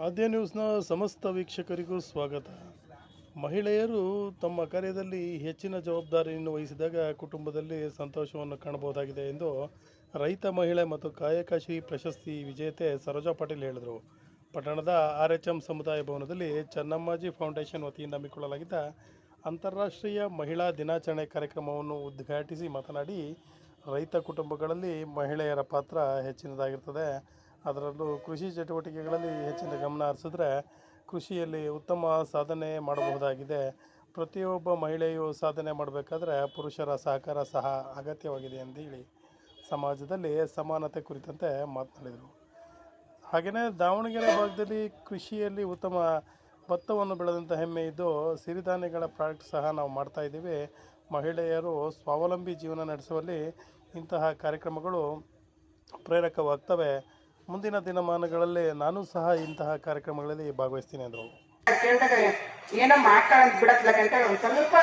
ಆದ್ಯ ನ್ಯೂಸ್ನ ಸಮಸ್ತ ವೀಕ್ಷಕರಿಗೂ ಸ್ವಾಗತ. ಮಹಿಳೆಯರು ತಮ್ಮ ಕಾರ್ಯದಲ್ಲಿ ಹೆಚ್ಚಿನ ಜವಾಬ್ದಾರಿಯನ್ನು ವಹಿಸಿದಾಗ ಕುಟುಂಬದಲ್ಲಿ ಸಂತೋಷವನ್ನು ಕಾಣಬಹುದಾಗಿದೆ ಎಂದು ರೈತ ಮಹಿಳೆ ಮತ್ತು ಕಾಯಕಶ್ರೀ ಪ್ರಶಸ್ತಿ ವಿಜೇತೆ ಸರೋಜಾ ಪಾಟೀಲ್ ಹೇಳಿದರು. ಪಟ್ಟಣದ ಆರ್ ಎಚ್ ಎಂ ಸಮುದಾಯ ಭವನದಲ್ಲಿ ಚೆನ್ನಮ್ಮಾಜಿ ಫೌಂಡೇಶನ್ ವತಿಯಿಂದ ಹಮ್ಮಿಕೊಳ್ಳಲಾಗಿದ್ದ ಅಂತಾರಾಷ್ಟ್ರೀಯ ಮಹಿಳಾ ದಿನಾಚರಣೆ ಕಾರ್ಯಕ್ರಮವನ್ನು ಉದ್ಘಾಟಿಸಿ ಮಾತನಾಡಿ, ರೈತ ಕುಟುಂಬಗಳಲ್ಲಿ ಮಹಿಳೆಯರ ಪಾತ್ರ ಹೆಚ್ಚಿನದಾಗಿರ್ತದೆ. ಅದರಲ್ಲೂ ಕೃಷಿ ಚಟುವಟಿಕೆಗಳಲ್ಲಿ ಹೆಚ್ಚಿನ ಗಮನ ಹರಿಸಿದ್ರೆ ಕೃಷಿಯಲ್ಲಿ ಉತ್ತಮ ಸಾಧನೆ ಮಾಡಬಹುದಾಗಿದೆ. ಪ್ರತಿಯೊಬ್ಬ ಮಹಿಳೆಯು ಸಾಧನೆ ಮಾಡಬೇಕಾದ್ರೆ ಪುರುಷರ ಸಹಕಾರ ಸಹ ಅಗತ್ಯವಾಗಿದೆ ಹೇಳಿ ಸಮಾಜದಲ್ಲಿ ಸಮಾನತೆ ಕುರಿತಂತೆ ಮಾತನಾಡಿದರು. ಹಾಗೆಯೇ ದಾವಣಗೆರೆ ಭಾಗದಲ್ಲಿ ಕೃಷಿಯಲ್ಲಿ ಉತ್ತಮ ಭತ್ತವನ್ನು ಬೆಳೆದಂಥ ಹೆಮ್ಮೆ ಇದ್ದು ಸಿರಿಧಾನ್ಯಗಳ ಪ್ರಾಡಕ್ಟ್ ಸಹ ನಾವು ಮಾಡ್ತಾಯಿದ್ದೀವಿ ಮಹಿಳೆಯರು ಸ್ವಾವಲಂಬಿ ಜೀವನ ನಡೆಸುವಲ್ಲಿ ಇಂತಹ ಕಾರ್ಯಕ್ರಮಗಳು ಪ್ರೇರಕವಾಗ್ತವೆ. ಮುಂದಿನ ದಿನಮಾನಗಳಲ್ಲಿ ನಾನು ಸಹ ಇಂತಹ ಕಾರ್ಯಕ್ರಮಗಳಲ್ಲಿ ಭಾಗವಹಿಸ್ತೀನಿ ಅಂದರು. ಏನೋ ಮಾಡ್ಕೊಳ್ಳೋದು ಬಿಡತ್ಲಾಗ ಅಂತ ಸ್ವಲ್ಪ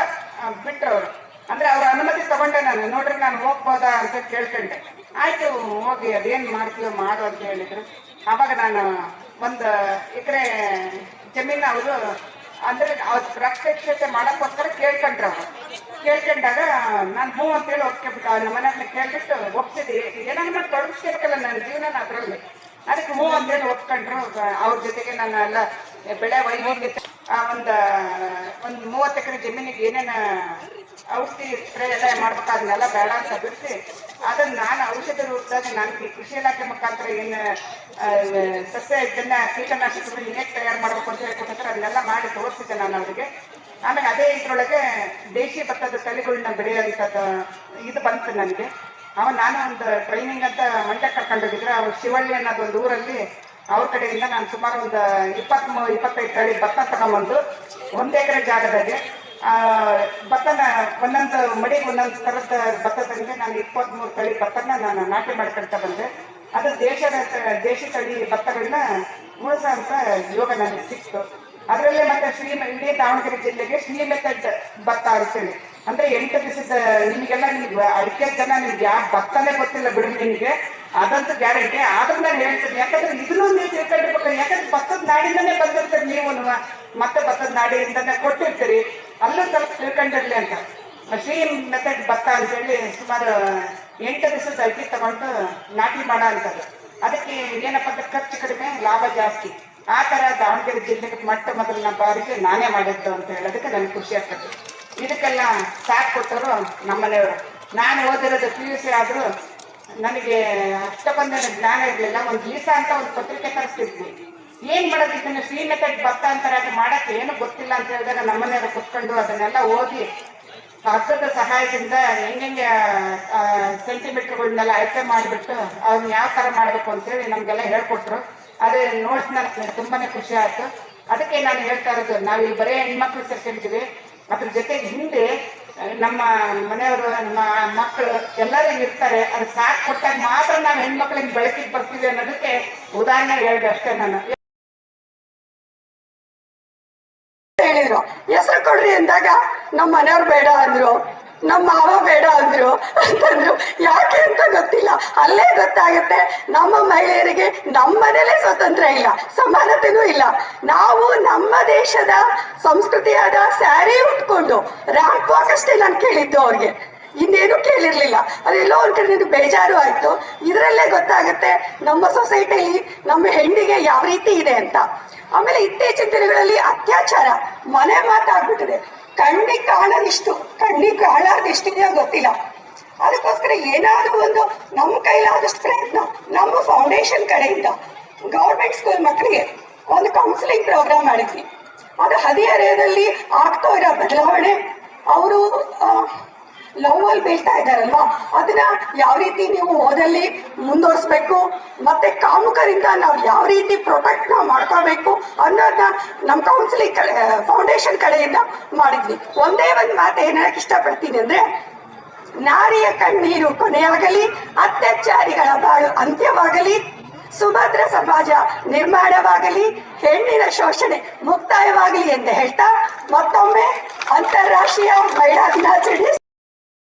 ಬಿಟ್ಟರು ಅವರು. ಅಂದ್ರೆ ಅವ್ರ ಅನುಮತಿ ತಗೊಂಡೆ ನಾನು. ನೋಡ್ರಿ ನಾನು ಹೋಗ್ಬೋದಾ ಅಂತ ಕೇಳ್ಕೊಂಡೆ. ಆಯ್ತು, ಹೋಗಿ ಅದೇನ್ ಮಾಡ್ತೀವೋ ಮಾಡು ಅಂತ ಹೇಳಿದ್ರು. ಅವಾಗ ನಾನು ಒಂದು ಎಕರೆ ಜಮೀನು ಅವರು ಅಂದ್ರೆ ಅವ್ರ ಪ್ರತ್ಯಕ್ಷತೆ ಮಾಡಕ್ಕೋಸ್ಕರ ಕೇಳ್ಕೊಂಡ್ರು ಅವ್ರು. ಕೇಳ್ಕೊಂಡಾಗ ನಾನು ಹ್ಞೂ ಅಂತೇಳಿ ಒಪ್ಕೊಬಿಟ್ಟು ನಮ್ಮ ಮನೆಯವ್ರನ್ನ ಕೇಳ್ಬಿಟ್ಟು ಒಪ್ಸಿದ್ವಿ ಏನಾದ್ರು ಮಾಡಿ ತೊಡಗಿಸ್ಬೇಕಲ್ಲ ನನ್ನ ಜೀವನ ಅದರಲ್ಲಿ. ಅದಕ್ಕೆ ಹ್ಞೂ ಅಂತೇಳಿ ಒಪ್ಕೊಂಡ್ರು ಅವ್ರ ಜೊತೆಗೆ ನಾನು ಎಲ್ಲ ಬೆಳೆ ವೈವಿಧ್ಯ ಒಂದು ಒಂದು ಮೂವತ್ತು ಎಕರೆ ಜಮೀನಿಗೆ ಏನೇನು ಔಷಧಿ ಸ್ಪ್ರೇ ಎಲ್ಲ ಮಾಡ್ಬೇಕು ಅದನ್ನೆಲ್ಲ ಬೇಡ ಅಂತ ಬಿಡಿಸಿ ಅದನ್ನು ನಾನು ಔಷಧ ರೂಪದಾಗ ನಾನು ಕೃಷಿ ಇಲಾಖೆ ಮುಖಾಂತರ ಏನು ಆ, ಸಸ್ಯ ಇದನ್ನ ಕೀಟನಾಶಕಗಳು ಹೇಗೆ ತಯಾರು ಮಾಡ್ಬೇಕು ಅಂತ ಹೇಳ್ಕೊಟ್ಟಿದ್ರೆ ಅದನ್ನೆಲ್ಲ ಮಾಡಿ ತೋರಿಸಿದ್ದೆ ನಾನು ಅವರಿಗೆ. ಆಮೇಲೆ ಅದೇ ಇದ್ರೊಳಗೆ ದೇಶಿ ಭತ್ತದ ತಳಿಗಳನ್ನ ಬೆಳೆಯೋಂಥದ್ದು ಇದು ಬಂತು ನನಗೆ. ಅವ ನಾನು ಒಂದು ಟ್ರೈನಿಂಗ್ ಅಂತ ಮಂಡ್ಯ ಕರ್ಕೊಂಡೋಗಿದ್ರೆ ಅವ್ರು ಶಿವಳ್ಳಿ ಅನ್ನೋದು ಒಂದು ಊರಲ್ಲಿ ಅವ್ರ ಕಡೆಯಿಂದ ನಾನು ಸುಮಾರು ಒಂದು ಇಪ್ಪತ್ತ್ ಇಪ್ಪತ್ತೈದು ತಳಿ ಭತ್ತ ತಗೊಂಬಂದು ಒಂದು ಎಕರೆ ಜಾಗದಾಗೆ ಆ, ಭತ್ತನ ಒಂದೊಂದು ಮಡಿಗೆ ಒಂದೊಂದು ಥರದ ಭತ್ತ ತಂದೆ ನಾನು ಇಪ್ಪತ್ತ್ಮೂರು ತಳಿ ಭತ್ತನ ನಾನು ನಾಟಿ ಮಾಡ್ಕೊಳ್ತಾ ಬಂದೆ. ಅದು ದೇಶದ ದೇಶಿ ತಳಿ ಭತ್ತಗಳನ್ನ ಉಳಿಸೋ ಅಂತ ಯೋಗ ನನಗೆ ಸಿಕ್ತು. ಅದರಲ್ಲೇ ಮತ್ತೆ ಶ್ರೀ ಇಡೀ ದಾವಣಗೆರೆ ಜಿಲ್ಲೆಗೆ ಶ್ರೀ ಮೆಥಡ್ ಭತ್ತ ಅಂತೇಳಿ ಅಂದ್ರೆ ಎಂಟು ದಿವಸದ ನಿಮಗೆಲ್ಲ ನಿಮ್ಗೆ ಅಡಿಕೆ ಜನ ನಿಮ್ಗೆ ಯಾವ ಭತ್ತನೇ ಗೊತ್ತಿಲ್ಲ ಬಿಡಿ ನಿಮಗೆ. ಅದಂತೂ ಗ್ಯಾರಂಟಿ. ಆದ್ರೂ ನಾನು ಹೇಳ್ತೀನಿ, ಯಾಕಂದ್ರೆ ಇದನ್ನು ನೀವು ತಿಳ್ಕೊಂಡಿರ್ಬೇಕು. ಯಾಕಂದ್ರೆ ಭತ್ತದ ನಾಡಿಂದನೇ ಬಂದಿರ್ತೀರಿ ನೀವು ಮತ್ತೆ ಭತ್ತದ ನಾಡಿಯಿಂದನೇ ಕೊಟ್ಟಿರ್ತೀರಿ. ಅಲ್ಲೂ ಸ್ವಲ್ಪ ತಿಳ್ಕೊಂಡಿರ್ಲಿ ಅಂತ. ಶ್ರೀ ಮೆಥಡ್ ಭತ್ತ ಅಂತೇಳಿ ಸುಮಾರು ಎಂಟು ದಿವಸದ ಅಡಿಕೆ ತಗೊಂಡು ನಾಟಿ ಮಾಡೋ ಅಂಥದ್ದು ಅದಕ್ಕೆ ಏನಪ್ಪ ಅಂದ್ರೆ ಖರ್ಚು ಕಡಿಮೆ, ಲಾಭ ಜಾಸ್ತಿ. ಆ ತರ ದಾವಣಗೆರೆ ಜಿಲ್ಲೆಗೆ ಮೊಟ್ಟ ಮೊದಲನ ಬಾರಿಗೆ ನಾನೇ ಮಾಡಿದ್ದು ಅಂತ ಹೇಳೋದಕ್ಕೆ ನನಗೆ ಖುಷಿ ಆಗ್ತದೆ. ಇದಕ್ಕೆಲ್ಲ ಸಾಥ್ ಕೊಟ್ಟರು ನಮ್ಮನೆಯವರು ನಾನು ಓದಿರೋದು ಪಿ ಯು ಸಿ ಆದರೂ ನನಗೆ ಅಷ್ಟಕ್ಕೊಂದು ಜ್ಞಾನ ಇರಲಿಲ್ಲ. ಒಂದು ದಿವಸ ಅಂತ ಒಂದು ಪತ್ರಿಕೆ ತರಿಸ್ತಿದ್ವಿ. ಏನ್ ಮಾಡೋದು ಇದನ್ನ ಫ್ರೀ ಮೆಥಡ್ ಭತ್ತ ಅಂತಾರೆ, ಅದು ಮಾಡಕ್ಕೆ ಏನು ಗೊತ್ತಿಲ್ಲ ಅಂತ ಹೇಳಿದಾಗ ನಮ್ಮನೆಯವರು ಕುತ್ಕೊಂಡು ಅದನ್ನೆಲ್ಲ ಓದಿ ಹಗ್ಗದ ಸಹಾಯದಿಂದ ಹೆಂಗೆ ಸೆಂಟಿಮೀಟರ್ಗಳನ್ನೆಲ್ಲ ಅಳತೆ ಮಾಡಿಬಿಟ್ಟು ಅವ್ನ ಯಾವ ಥರ ಮಾಡಬೇಕು ಅಂತೇಳಿ ನಮಗೆಲ್ಲ ಹೇಳ್ಕೊಟ್ರು. ಅದೇ ನೋಟ್ಸ್ ನನಗೆ ತುಂಬಾನೇ ಖುಷಿ ಆಯ್ತು. ಅದಕ್ಕೆ ನಾನು ಹೇಳ್ತಾ ಇರೋದು ನಾವು ಇಲ್ಲಿ ಬರೀ ಹೆಣ್ಮಕ್ಳು ಸೇರ್ಕೊಂಡಿದ್ದೀವಿ. ಅದ್ರ ಜೊತೆಗೆ ಹಿಂದೆ ನಮ್ಮ ಮನೆಯವರು, ನಮ್ಮ ಮಕ್ಕಳು ಎಲ್ಲರೂ ಇರ್ತಾರೆ. ಅದು ಸಾಥ್ ಕೊಟ್ಟಾಗ ಮಾತ್ರ ನಾವು ಹೆಣ್ಮಕ್ಳಿಗೆ ಬೆಳಕಿಗೆ ಬರ್ತೀವಿ ಅನ್ನೋದಕ್ಕೆ ಉದಾಹರಣೆ ಹೇಳಿದೆ ಅಷ್ಟೇ ನಾನು. ಹೇಳಿದ್ರು, ಹೆಸರು ಕೊಡ್ರಿ ಅಂದಾಗ ನಮ್ಮ ಮನೆಯವ್ರು ಬೇಡ ಅಂದ್ರು, ನಮ್ಮ ಮಾವ ಬೇಡ ಅಂದ್ರು, ಅಂತಂದ್ರು. ಯಾಕೆ ಗೊತ್ತಾಗುತ್ತೆ ನಮ್ಮ ಮಹಿಳೆಯರಿಗೆ ನಮ್ಮನೇಲೆ ಸ್ವತಂತ್ರ ಇಲ್ಲ, ಸಮಾನತೆನೂ ಇಲ್ಲ. ನಾವು ನಮ್ಮ ದೇಶದ ಸಂಸ್ಕೃತಿಯಾದ ಸ್ಯಾರಿ ಉಟ್ಕೊಂಡು ರ್ಯಾಂಪ್ ನಾನು ಕೇಳಿದ್ದು ಅವ್ರಿಗೆ. ಇನ್ನೇನು ಕೇಳಿರ್ಲಿಲ್ಲ. ಅದೆಲ್ಲೋ ಒಂದ್ ಕಡೆ ಬೇಜಾರು ಆಯ್ತು. ಇದರಲ್ಲೇ ಗೊತ್ತಾಗುತ್ತೆ ನಮ್ಮ ಸೊಸೈಟಿಯಲ್ಲಿ ನಮ್ಮ ಹೆಣ್ಣಿಗೆ ಯಾವ ರೀತಿ ಇದೆ ಅಂತ. ಆಮೇಲೆ ಇತ್ತೀಚಿನ ದಿನಗಳಲ್ಲಿ ಅತ್ಯಾಚಾರ, ಮನೆ ಮಾತಾಗ್ಬಿಟ್ಟಿದೆ. ಕಣ್ಣಿಗೆ ಕಾಣದಿಷ್ಟು, ಕಣ್ಣಿಗೆ ಕಾಣೋದಿಷ್ಟಿದೆಯೋ ಗೊತ್ತಿಲ್ಲ. ಅದಕ್ಕೋಸ್ಕರ ಏನಾದರೂ ಒಂದು ನಮ್ಮ ಕೈಲಾದಷ್ಟು ಪ್ರಯತ್ನ, ನಮ್ಮ ಫೌಂಡೇಶನ್ ಕಡೆಯಿಂದ ಗೌರ್ಮೆಂಟ್ ಸ್ಕೂಲ್ ಮಕ್ಕಳಿಗೆ ಒಂದು ಕೌನ್ಸಿಲಿಂಗ್ ಪ್ರೋಗ್ರಾಮ್ ಮಾಡಿದ್ವಿ. ಅದು ಹದಿಹರೆಯದಲ್ಲಿ ಆಗ್ತಾ ಇರೋ ಬದಲಾವಣೆ. ಅವರು ಲವ್ ಅಲ್ಲಿ ಬೀಳ್ತಾ ಇದ್ದಾರಲ್ವಾ? ಅದನ್ನ ಯಾವ ರೀತಿ ನೀವು ಓದಲ್ಲಿ ಮುಂದುವರಿಸ್ಬೇಕು? ಮತ್ತೆ ಕಾಮುಕರಿಂದ ನಾವು ಯಾವ ರೀತಿ ಪ್ರೊಟೆಕ್ಟ್ ನಾವು ಮಾಡ್ಕೋಬೇಕು ಅನ್ನೋದನ್ನ ನಮ್ಮ ಕೌನ್ಸಿಲಿಂಗ್ ಕಡೆ ಫೌಂಡೇಶನ್ ಕಡೆಯಿಂದ ಮಾಡಿದ್ವಿ. ಒಂದೇ ಒಂದು ಮಾತು ಏನಕ್ಕೆ ಇಷ್ಟಪಡ್ತೀನಿ ಅಂದ್ರೆ ನಾರಿಯ ಕಣ್ಣೀರು ಕೊನೆಯಾಗಲಿ, ಅತ್ಯಾಚಾರಿಗಳ ಬಾಳು ಅಂತ್ಯವಾಗಲಿ, ಸುಭದ್ರ ಸಮಾಜ ನಿರ್ಮಾಣವಾಗಲಿ, ಹೆಣ್ಣಿನ ಶೋಷಣೆ ಮುಕ್ತಾಯವಾಗಲಿ ಎಂದು ಹೇಳ್ತಾ ಮತ್ತೊಮ್ಮೆ ಅಂತಾರಾಷ್ಟ್ರೀಯ ಮಹಿಳಾ ದಿನಾಚರಣೆ